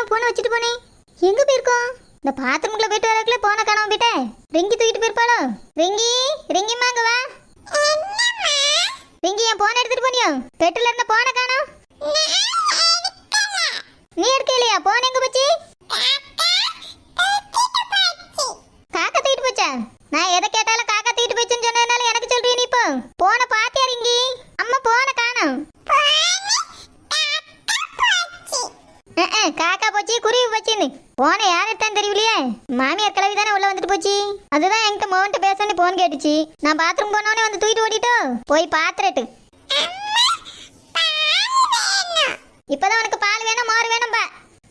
என் போனை வச்சுட்டு போனே எங்க போயிருக்கோம்? இந்த பாத்ரூம்குள்ள போயிட்டு வரக்குள்ள போன காணாம போயிட்டேன் ரிங்கி தூக்கிட்டு போயிருப்பாளோ? ரிங்கி ரிங்கிம்மா அங்க வா. ரிங்கி என் போனை எடுத்துட்டு போனியோ? பெட்டில இருந்த போனை காணோம் நீ எடுக்க இல்லையா போன எங்க போச்சு? காக்கா தூக்கிட்டு போச்சா? நான் எதை கேட்டாலும் காக்கா தூக்கிட்டு போச்சுன்னு சொன்னதுனால எனக்கு சொல்றீ நீ இப்போ போன பாத்தியா ரிங்கி அம்மா போன காணோம் அஹ், அஹ், காக்கா போச்சு குருவி போச்சுன்னு போன யாரு தான் தெரியலையே மாமியார் கிளவி தானே உள்ள வந்துட்டு போச்சு அதுதான் என்கிட்ட மோகன்ட்ட பேசணும்னு போன் கேட்டுச்சு நான் பாத்ரூம் போனோடனே வந்து தூக்கிட்டு ஓடிட்டு? போய் பாத்துறட்டு இப்பதான் உனக்கு பால் வேணும் மோர் வேணும் பா.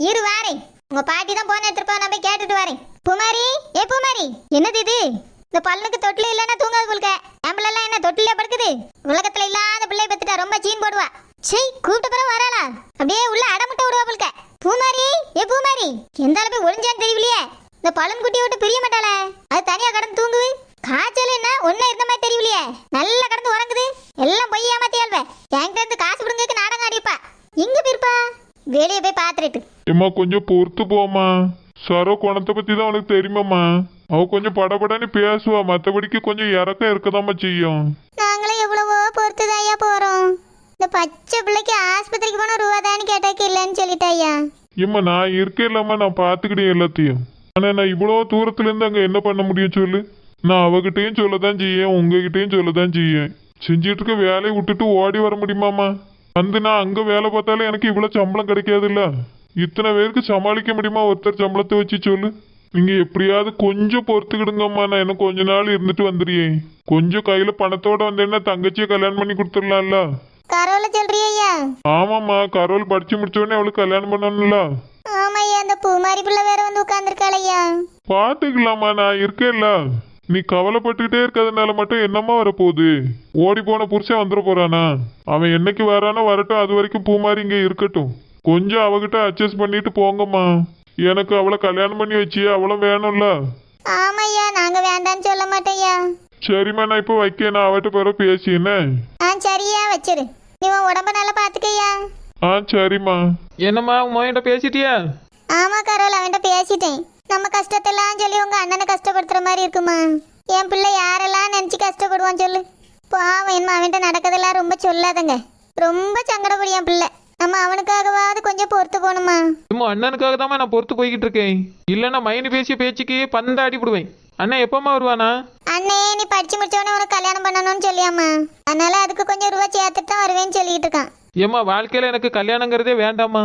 இரு வாரேன். உங்க பாட்டி தான் போன எடுத்துட்டு போ நான் போய் கேட்டுட்டு வரேன். பூமாரி ஏ பூமாரி என்னது இது? இந்த பல்லுக்கு தொட்டில இல்லைன்னா தூங்காது போல்க. ஆம்பளெல்லாம் என்ன தொட்டிலே படுக்குது? உலகத்துல இல்லாத பிள்ளை பத்துட்டா ரொம்ப சீன் போடுவா. சே கூப்பிட்ட பிறகு வராளா? அப்படியே உள்ள அடமுட்ட விடுவா போல்க. பூமாரி ஏ பூமாரி எந்த அளவு ஒளிஞ்சான்னு தெரியலையே இந்த பழம் குட்டியை விட்டு பிரிய மாட்டாளே. அது தனியா கடந்து தூங்குது. காய்ச்சல் என்ன ஒண்ணு இருந்த மாதிரி தெரியலையே. நல்லா கடந்து உறங்குது. எல்லாம் பொய் ஏமாத்தியாள்வே என்கிட்ட இருந்து காசு பிடுங்கக்கு நாடகம் ஆடிப்பா. எங்க போயிருப்பா வெளியே போய் பாத்துட்டு ஏம்மா கொஞ்சம் பொறுத்து போம்மா. சரோ குணத்தை பத்தி தான் உனக்கு தெரியுமாம்மா. அவ கொஞ்சம் படபடன்னு பேசுவா. மற்றபடிக்கு கொஞ்சம் இறக்கம் இருக்கதாம்மா செய்யும். நாங்களும் எவ்வளவோ பொறுத்துதாயா போறோம். இந்த பச்சை பிள்ளைக்கு ஆஸ்பத்திரிக்கு போனா ரூபா தானே கேட்டாக்கு இல்லைன்னு சொல்லிட்டாயா ஏம்மா நான் இருக்கேன் இல்லம்மா நான் பார்த்துக்கிட்டேன் எல்லாத்தையும். ஆனால் நான் இவ்வளோ தூரத்துலேருந்து அங்கே என்ன பண்ண முடியும் சொல்லு? நான் அவகிட்டையும் சொல்ல தான் செய்யேன் உங்ககிட்டயும் சொல்ல தான் செய்யேன். செஞ்சிட்டு இருக்க வேலையை விட்டுட்டு ஓடி வர முடியுமாம்மா? வந்து நான் அங்கே வேலை பார்த்தாலும் எனக்கு இவ்வளோ சம்பளம் கிடைக்காதுல்ல? இத்தனை பேருக்கு சமாளிக்க முடியுமா? ஒருத்தர் சம்பளத்தை வச்சு சொல்லு. நீங்க எப்படியாவது கொஞ்சம் பொறுத்துக்கிடுங்கம்மா. நான் இன்னும் கொஞ்ச நாள் இருந்துட்டு வந்துடுறேன் கொஞ்சம் கையில பணத்தோட வந்தேன்னா தங்கச்சியை கல்யாணம் பண்ணி கொடுத்துடலாம்ல? கரோல சொல்றியா ஆமாம்மா. கரோல் படிச்சு முடிச்ச உடனே அவளுக்கு கல்யாணம் பண்ணணும்ல? ஆமாய்யா. அந்த பூமாரி பிள்ளை வேற வந்து உட்காந்துருக்காளையா பாத்துக்கலாமா நான் இருக்கேன்ல. நீ கவலைப்பட்டுக்கிட்டே இருக்கிறதுனால மட்டும் என்னம்மா வரப்போகுது? ஓடி போன புருஷன் வந்துட போறானா? அவன் என்னைக்கு வரானோ வரட்டும் அது வரைக்கும் பூமாரி இங்க இருக்கட்டும். கொஞ்சம் அவகிட்ட அட்ஜஸ்ட் பண்ணிட்டு போங்கம்மா. எனக்கு அவளை கல்யாணம் பண்ணி வச்சியே அவளை வேணும்ல. ஆமாய்யா நாங்க வேண்டான்னு சொல்ல மாட்டேயா? சரிம்மா நான் இப்போ வைக்க நான் அவட்ட பிறகு பேசினேன் ஆ சரியா வச்சிரு. நீ உன் உடம்ப நல்லா பாத்துக்கய்யா ஆ சரிம்மா. என்னம்மா உன் மகன்கிட்ட பேசிட்டியா? ஆமா கரோல் அவன்கிட்ட பேசிட்டேன். நம்ம கஷ்டத்தெல்லாம் சொல்லி உங்க அண்ணனை கஷ்டப்படுத்துற மாதிரி இருக்குமா? என் பிள்ளை யாரெல்லாம் நினைச்சு கஷ்டப்படுவான் சொல்லு. பாவம் என்ன அவன்கிட்ட நடக்கதெல்லாம் ரொம்ப சொல்லாதங்க. ரொம்ப சங்கடப்படும் என் பிள்ளை. நம்ம அவனுக்காகவாவது கொஞ்சம் பொறுத்து போகணுமா சும்மா அண்ணனுக்காக தான் நான் பொறுத்து போய்கிட்டு இருக்கேன். இல்லைன்னா மைனி பேசிய பேச்சுக்கு பந்த அடிப்பிடுவேன் அண்ணன் எப்பம்மா வருவானா? அண்ணே நீ படிச்சு முடிச்சவொடனே உனக்கு கல்யாணம் பண்ணணும்னு சொல்லியாமா அதனால அதுக்கு கொஞ்சம் ரூபா சேர்த்துட்டு தான் வருவேன்னு சொல்லிட்டு இருக்கான். ஏம்மா வாழ்க்கையில் எனக்கு கல்யாணங்கிறதே வேண்டாம்மா.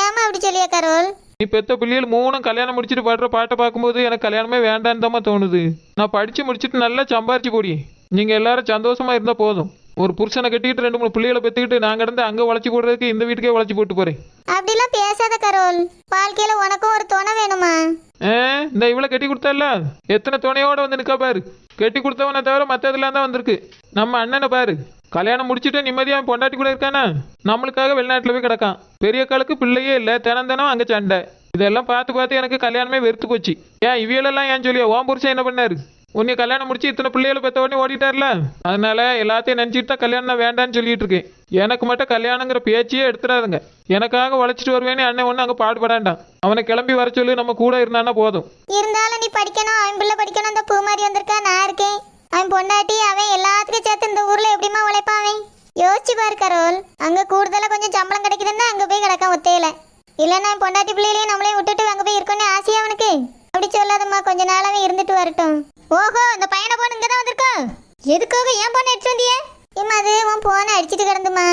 ஏமா அப்படி சொல்லியா கரோல்? நீ பெத்த பிள்ளைகள் மூணும் கல்யாணம் முடிச்சுட்டு பாடுற பாட்டை பார்க்கும்போது எனக்கு கல்யாணமே வேண்டான்னு தாம்மா தோணுது. நான் படித்து முடிச்சுட்டு நல்லா சம்பாரிச்சு போடி. நீங்கள் எல்லாரும் சந்தோஷமா இருந்தால் போதும். ஒரு புருஷனை கட்டிட்டு ரெண்டு மூணு பிள்ளைகளை பெற்றுக்கிட்டு நான் கிடந்து அங்கே உழைச்சி போடுறதுக்கு இந்த வீட்டுக்கே உழைச்சி போட்டு போகிறேன் அப்படிலாம் பேசாத கரோல். வாழ்க்கையில உனக்கும் ஒரு துணை வேணுமா? இந்த இவ்வளோ கட்டி கொடுத்தால எத்தனை துணையோட வந்து நிற்கா பாரு. கட்டி கொடுத்தவனை தவிர மற்றதெல்லாம் தான் வந்திருக்கு. நம்ம அண்ணனை பாரு. கல்யாணம் முடிச்சுட்டு நிம்மதியாக பொண்டாட்டி கூட இருக்கானே? நம்மளுக்காக வெளிநாட்டில் போய் கிடக்கான். பெரிய காலுக்கு பிள்ளையே இல்லை தினம் தினம் அங்கே சண்டை. இதெல்லாம் பார்த்து பார்த்து எனக்கு கல்யாணமே வெறுத்து போச்சு. ஏன் இவியலெல்லாம் ஏன் சொல்லியா? ஓம் புருஷன் என்ன பண்ணாரு? உன்னை கல்யாணம் முடிச்சு இத்தனை பிள்ளைகளை பெற்ற உடனே ஓடிட்டார்ல? அதனால எல்லாத்தையும் நினச்சிட்டு தான் கல்யாணம் வேண்டாம்னு வேண்டான்னு சொல்லிட்டு இருக்கேன். எனக்கு மட்டும் கல்யாணங்கிற பேச்சையே எடுத்துடாதுங்க. எனக்காக உழைச்சிட்டு வருவேன்னு அண்ணன் ஒன்று அங்கே பாடுபடாண்டான். அவனை கிளம்பி வர சொல்லி நம்ம கூட இருந்தானா போதும். இருந்தாலும் நீ படிக்கணும் அவன் பிள்ளை படிக்கணும் அந்த பூ மாதிரி வந்திருக்கா நான் இருக்கேன். அவன் பொண்டாட்டி அவன் எல்லாத்துக்கும் சேர்த்து இந்த ஊர்ல எப்படிமா உழைப்பான் அவன்? யோசிச்சு பாரு கரோல். அங்க கூடுதலா கொஞ்சம் சம்பளம் கிடைக்குதுன்னா அங்க போய் கிடக்கான் ஒத்தையில. இல்லைன்னா பொண்டாட்டி பிள்ளைகளையும் நம்மளையும் விட்டுட்டு அங்க போய் இருக்கணும்னு ஆசையா அவனுக்கு? அப்படி சொல்லாதம்மா கொஞ்ச நாளாவே இருந்துட்டு வரட்டும். ஓஹோ இந்த பையனை போன இங்கதான் தான் எதுக்காக ஏன் போன எடுத்து வந்தியே? இம்மா அது? உன் போனை அடிச்சிட்டு கிடந்துமா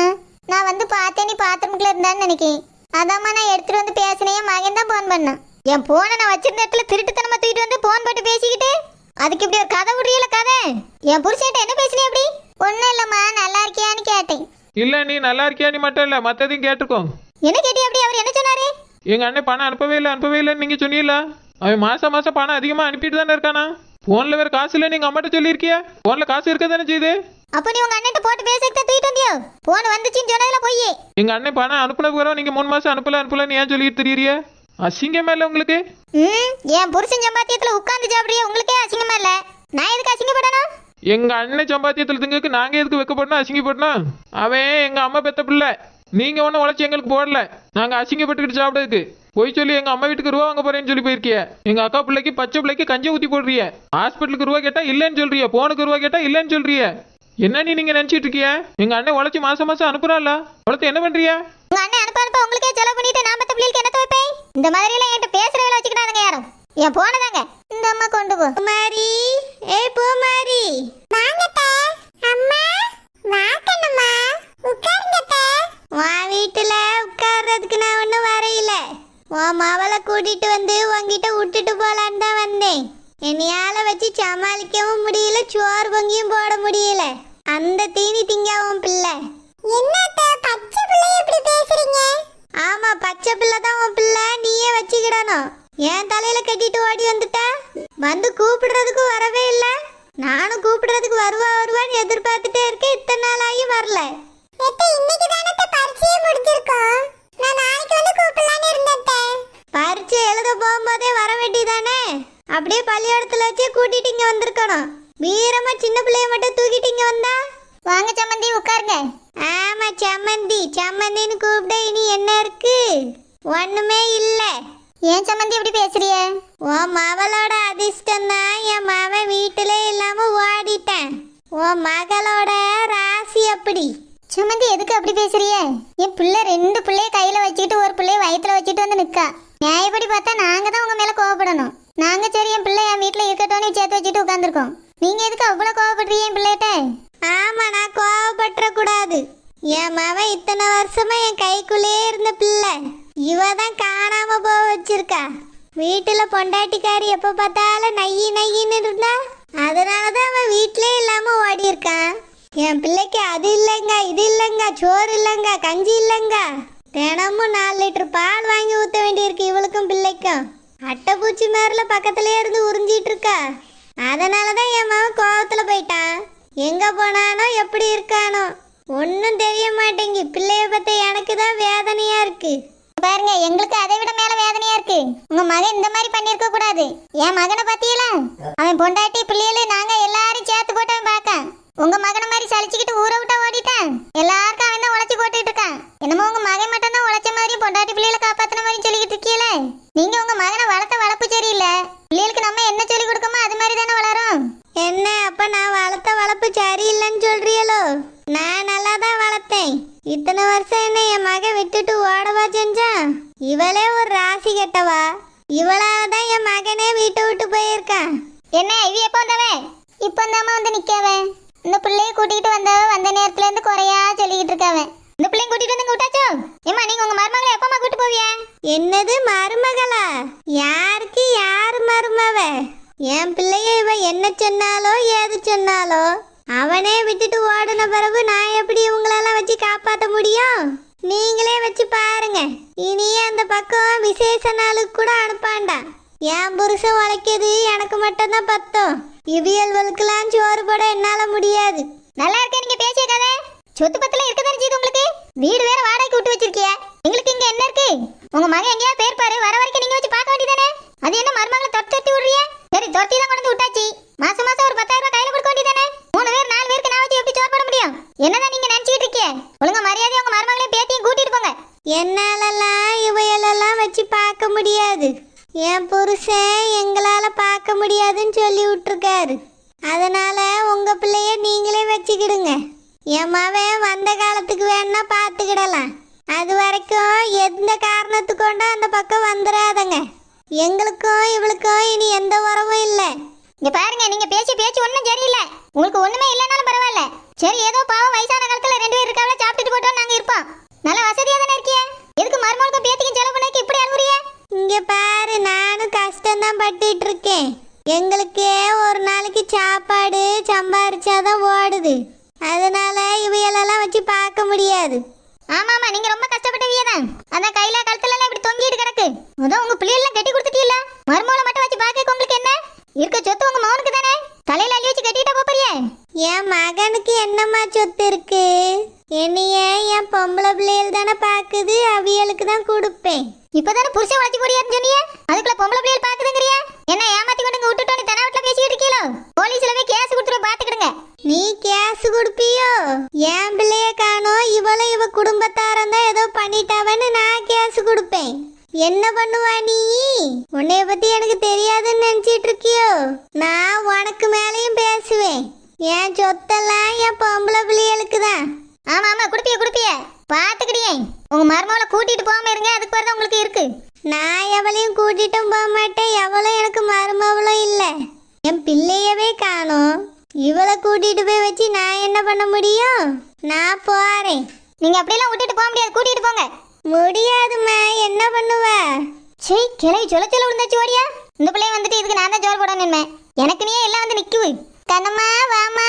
நான் வந்து பார்த்தேன் நீ பாத்ரூம்குள்ள இருந்தான்னு நினைக்கேன். அதாம்மா நான் எடுத்துட்டு வந்து பேசினேன். மகன் தான் போன் பண்ணேன். என் போனை நான் வச்சிருந்த இடத்துல திருட்டுத்தனமா தூக்கிட்டு வந்து போன் போட்டு பேசிக்கிட்டு அதுக்கு இப்படி ஒரு கதை விடுறீல கதை? என் புருஷன்ட்ட என்ன பேசினே அப்படி? ஒன்றும் இல்லைம்மா நல்லா இருக்கியான்னு கேட்டேன். இல்லை நீ நல்லா இருக்கியா நீ மட்டும் இல்லை மற்றதையும் கேட்டுக்கோ. என்ன கேட்டி அப்படி? அவர் என்ன சொன்னாரு? எங்கள் அண்ணன் பணம் அனுப்பவே இல்லை அனுப்பவே இல்லைன்னு நீங்கள் சொன்னீங்களா? அவன் மாதம் மாதம் பணம் அதிகமாக அனுப்பிட்டு தானே இருக்கானா? ஃபோனில் வேறு காசு இல்லை நீங்கள் அம்மாட்ட சொல்லியிருக்கியா? ஃபோனில் காசு இருக்க தானே செய்யுது அப்ப நீ உங்க அண்ணன் போட்டு பேசிட்டு தூக்கிட்டு வந்தியோ? போன் வந்துச்சுன்னு சொன்னதுல போய் எங்கள் அண்ணன் பணம் அனுப்புன பிறகு நீங்கள் மூணு மாதம் அனுப்பல அனுப்பலன்னு ஏன் சொல்லிட்டு தெரியறிய? அசிங்கமே இல்லை உங்களுக்கு? ம் என் புருஷன் சம்பாத்தியத்தில் உட்காந்து சாப்பிடுறிய உங்களுக்கே அசிங்கமா இல்லை? நான் எதுக்கு அசிங்கப்படணும்? எங்கள் அண்ணன் சம்பாத்தியத்தில் திங்கக்கு நாங்கள் எதுக்கு வைக்கப்படணும் அசிங்கப்படணும்? அவன் எங்கள் அம்மா பெத்த பிள்ளை. நீங்கள் ஒன்றும் உழைச்சி எங்களுக்கு போடல. நாங்கள் அசிங்கப்பட்டுக்கிட்டு சாப்பிடுறதுக்கு. போய் சொல்லி எங்க அம்மா வீட்டுக்கு ரூபா வாங்க போறேன்னு சொல்லி போயிருக்கிய. எங்க அக்கா பிள்ளைக்கு பச்சை பிள்ளைக்கு கஞ்சி ஊத்தி போடுறிய. ஹாஸ்பிட்டலுக்கு ரூபா கேட்டா இல்லைன்னு சொல்றிய. போனுக்கு ரூபா கேட்டா இல்லைன்னு சொல்றிய. என்ன நீ நீங்க நினைச்சிட்டு இருக்கிய? எங்க அண்ணன் உழைச்சி மாசம் மாசம் அனுப்புறான்ல. உழைத்து என்ன பண்ணுறியா உங்க அண்ணன் அனுப்ப அனுப்ப உங்களுக்கே செலவு பண்ணிட்டு நான் மத்த பிள்ளைக்கு என்ன துவைப்பேன் இந்த மாதிரி எல்லாம் என்கிட்ட பேசுற வேலை வச்சுக்கிட்டாங்க யாரும். என் போனதாங்க இந்த அம்மா கொண்டு போ. குமாரி ஏய் பூமாரி. வாங்கட்டே அம்மா வாக்கணுமா உட்காருங்கட்டே வா வீட்டுல உட்கார்றதுக்கு நான் ஒன்றும் வரையில. உன் மவளை கூட்டிட்டு வந்து உங்ககிட்ட விட்டுட்டு போலான்னு தான் வந்தேன். என்னையால வச்சு சமாளிக்கவும் முடியல சோறு பொங்கியும் போட முடியல. அந்த தீனி திங்காவும் பிள்ளை. என்ன என் தலையில கட்டிட்டு ஓடி வந்துட்டா? வந்து கூப்பிடுறதுக்கு வரவே இல்ல. நானும் கூப்பிடுறதுக்கு வருவா வருவான்னு எதிர்பார்த்துட்டே இருக்கேன். இத்தனை நாள் ஆகி வரல பரீட்சை எழுத போகும்போதே வர வேண்டியதானே? அப்படியே பள்ளியோடத்துல வச்சே கூட்டிட்டு இங்க வந்திருக்கணும். வீரமா சின்ன பிள்ளைய மட்டும் தூக்கிட்டு இங்க வந்தா? வாங்க சம்மந்தி உட்காருங்க. ஆமா சம்மந்தி. சம்மந்தின்னு கூப்பிட இனி என்ன இருக்கு? ஒண்ணுமே இல்ல. ஏன் சம்மந்தி இப்படி பேசுறிய? உன் மவளோட அதிர்ஷ்டம் தான் என் மவன் வீட்டிலே இல்லாம ஓடிட்டேன். உன் மகளோட ராசி அப்படி. சுமந்தி எதுக்கு அப்படி பேசுறிய? என் பிள்ளை ரெண்டு பிள்ளைய கையில வச்சுக்கிட்டு ஒரு பிள்ளைய வயித்துல வச்சுட்டு வந்து நிக்கா. நியாயப்படி பார்த்தா நாங்க தான் உங்க மேல கோவப்படணும். நாங்க சரி என் பிள்ளை என் வீட்டுல இருக்கட்டும்னு சேர்த்து வச்சுட்டு உட்காந்துருக்கோம் நீங்க எதுக்கு அவ்வளவு கோவப்படுறீங்க என் பிள்ளைகிட்ட? ஆமா நான் கோவப்பட்டுற கூடாது என் மவன் வீட்டுல பொண்டாட்டிக்காரி எப்ப பார்த்தாலும் நையி நையின்னு இருந்தா? அதனாலதான் அவன் வீட்டிலே இல்லாம ஓடி இருக்கான் என் பிள்ளைக்கு அது இல்லைங்க இது இல்லைங்க சோறு இல்லைங்க கஞ்சி இல்லைங்க. தினமும் நாலு லிட்டர் பால் வாங்கி ஊத்த வேண்டியிருக்கு இவளுக்கும் பிள்ளைக்கும். அட்டைப்பூச்சி மேரில் பக்கத்துலயே இருந்து உறிஞ்சிட்டு இருக்கா. அதனாலதான் என் மகன் கோபத்தில் போயிட்டான். எங்கே போனானோ எப்படி இருக்கானோ ஒன்றும் தெரிய மாட்டேங்கி. பிள்ளைய பற்றி எனக்கு தான் வேதனையாக இருக்குது பாருங்க எங்களுக்கு அதை விட மேல வேதனையா இருக்கு. உங்க மகன் இந்த மாதிரி பண்ணிருக்க கூடாது. என் மகனை பத்தியல அவன் பொண்டாட்டி பிள்ளைகளு நாங்க எல்லாரும் சேர்த்து போட்டு அவன் பார்க்கான். உங்க மகனை மாதிரி சலிச்சுக்கிட்டு ஊரை விட்டா ஓடிட்டான். எல்லாருக்கும் அவன் தான் உழைச்சி போட்டுட்டு இருக்கான். என்னமோ உங்க மகன் மட்டும் தான் உழைச்ச மாதிரி பொண்டாட்டி பிள்ளைகளை காப்பாத்தின மாதிரி சொல்லிக்கிட்டு இருக்கீல நீங்க உங்க மகனை வளர்த்த வளர்ப்பு சரியில்லை. பிள்ளைகளுக்கு நம்ம என்ன சொல்லி கொடுக்கமோ அது மாதிரி தானே வளரும். என்ன அப்ப நான் வளர்த்த வளர்ப்பு சரியில்லைன்னு சொல்றியலோ நான் நல்லா தான் வளர்த்தேன். இத்தனை வருஷம் என்ன என் மகன் விட்டுட்டு ஓடவா இவளே ஒரு ராசி கெட்டவா? இவளால தான் என் மகனே வீட்டை விட்டு போயிருக்கான். என்ன இவ எப்போ வந்தவன் இப்போ வந்தாம வந்து நிக்காவன் இந்த பிள்ளைய கூட்டிகிட்டு வந்தவ வந்த நேரத்துல இருந்து குறையா சொல்லிக்கிட்டு இருக்காவன் இந்த பிள்ளைங்க கூட்டிட்டு வந்து விட்டாச்சோ? ஏமா நீங்க உங்க மருமகளை எப்பமா கூட்டு போவிய? என்னது மருமகளா? யாருக்கு யாரு மருமவ? என் பிள்ளைய இவ என்ன சொன்னாலோ ஏது சொன்னாலோ அவனே விட்டுட்டு ஓடின பிறகு நான் எப்படி இவங்களெல்லாம் வச்சு காப்பாற்ற முடியும்? நீங்களே வச்சு பாருங்க. இனியே அந்த பக்கம் விசேஷ நாளுக்கு கூட அனுப்பாண்டா. என் புருஷன் உழைக்கிறது எனக்கு மட்டும்தான் பத்தம். இவியல்களுக்கெல்லாம் சோறு போட என்னால முடியாது. நல்லா இருக்க நீங்க பேசிய கதை? சொத்து பத்துல இருக்கதானே செய்யுது உங்களுக்கு? வீடு வேற வாடகைக்கு விட்டு வச்சிருக்கிய. எங்களுக்கு இங்க என்ன இருக்கு? உங்க மகன் எங்கேயா பேர் பாரு வர வரைக்கும் நீங்க வச்சு பார்க்க வேண்டியதானே? அது என்ன மருமகளை தொட்டு தொட்டி விடுறிய? சரி தொட்டி தான் கொண்டு விட்டாச்சு. மாசம் மாசம் ஒரு பத்தாயிரம் ரூபாய் கையில கொடுக்க வேண்டியதானே? மூணு பேர் நாலு பேருக்கு நான் வச்சு எப்படி சோறு போட முடியும்? என்னதான் நீங்க நினைச்சிட்டு இருக்கீங்க? ஒழுங்கா மரியாதை உங்க எல்லாத்தையும் கூட்டிட்டு போங்க. என்னாலலாம் இவையெல்லாம் வச்சு பார்க்க முடியாது. என் புருஷன் எங்களால் பார்க்க முடியாதுன்னு சொல்லி விட்டுருக்காரு. அதனால் உங்கள் பிள்ளைய நீங்களே வச்சுக்கிடுங்க. என் மவன் வந்த காலத்துக்கு வேணா பார்த்துக்கிடலாம். அது வரைக்கும் எந்த காரணத்து கொண்டும் அந்த பக்கம் வந்துடாதங்க. எங்களுக்கும் இவளுக்கும் இனி எந்த உறவும் இல்லை. இங்க பாருங்க நீங்க பேசி பேச்சு ஒன்றும் சரியில்லை. உங்களுக்கு ஒண்ணுமே இல்லைனாலும் பரவாயில்ல. சரி ஏதோ பாவம் வயசான காலத்துல ரெண்டு பேர் இருக்காவல சாப்பிட்டுட்டு போட்டோம் நாங்க இருப்போம். நல்ல வசதியா தானே இருக்கிய? எதுக்கு மருமகளுக்கும் பேத்திக்கும் செலவு பண்ணி இப்படி அழுகுறிய இங்க பாரு நானும் கஷ்டம் தான் பட்டுட்டு இருக்கேன் எங்களுக்கு ஒரு நாளைக்கு சாப்பாடு சம்பாரிச்சாதான் ஓடுது. அதனால இவையெல்லாம் வச்சு பார்க்க முடியாது. ஆமா ஆமா நீங்க ரொம்ப கஷ்டப்பட்டவிய தான் அதான் கையில கழுத்துல எல்லாம் இப்படி தொங்கிட்டு கிடக்கு. அதான் உங்க பிள்ளைகள் கட்டி கொடுத்துட்டீல்ல மருமகளை மட்டும் வச்சு பார்க்க உங்களுக்கு என்ன? இருக்க சொத்து உங்க மகனுக்கு தானே? தலையில அள்ளி வச்சு கட்டிட்டா போறியே? என் மகனுக்கு என்னம்மா சொத்து இருக்கு? என்னைய என் பொம்பளை பிள்ளைகள் தானே பாக்குது அவியலுக்கு தான் கொடுப்பேன். இப்பதானே புருஷன் வளர்ச்சி போடியாருன்னு சொன்னியே? அதுக்குள்ள பொம்பளை பிள்ளைகள் பாக்குதுங்கறியா? என்ன ஏமாத்தி கொண்டு விட்டுட்டு தென வீட்டுல பேசிட்டு இருக்கீங்களோ போலீஸ்ல போய் கேஸ் கொடுத்துட்டு பாத்துக்கிடுங்க. நீ கேஸ் கொடுப்பியோ? என் பிள்ளைய காணோம் இவளும் இவ குடும்பத்தாரம் தான் ஏதோ பண்ணிட்டாவன்னு நான் கேஸ் கொடுப்பேன். என்ன பண்ணுவா நீ? உன்னைய பத்தி எனக்கு தெரியாதுன்னு நினைச்சிட்டு இருக்கியோ? நான் உனக்கு மேலேயும் பேசுவேன். என் சொத்தெல்லாம் என் பொம்பளை பிள்ளைகளுக்கு தான். ஆமா ஆமா குடுப்பிய குடுப்பிய. பாத்துக்கிடியே. உங்க மருமகளை கூட்டிட்டு போகாம இருங்க அதுக்கு பேர் தான் உங்களுக்கு இருக்கு. நான் எவளையும் கூட்டிட்டும் போக மாட்டேன் எவளும் எனக்கு மருமவளும் இல்லை. என் பிள்ளையவே காணோம். இவளை கூட்டிட்டு போய் வச்சு நான் என்ன பண்ண முடியும்? நான் போறேன். நீங்க அப்படியெல்லாம் விட்டுட்டு போக முடியாது கூட்டிட்டு போங்க. முடியாதும்மா என்ன பண்ணுவ? சீ கிளவி சொல்ல சொல்ல விழுந்தாச்சு ஓடியா. இந்த பிள்ளைய வந்துட்டு இதுக்கு நான் தான் ஜோர் போடணுமே எனக்கு நீ எல்லாம் வந்து நிக்குது. கண்ணம்மா வாமா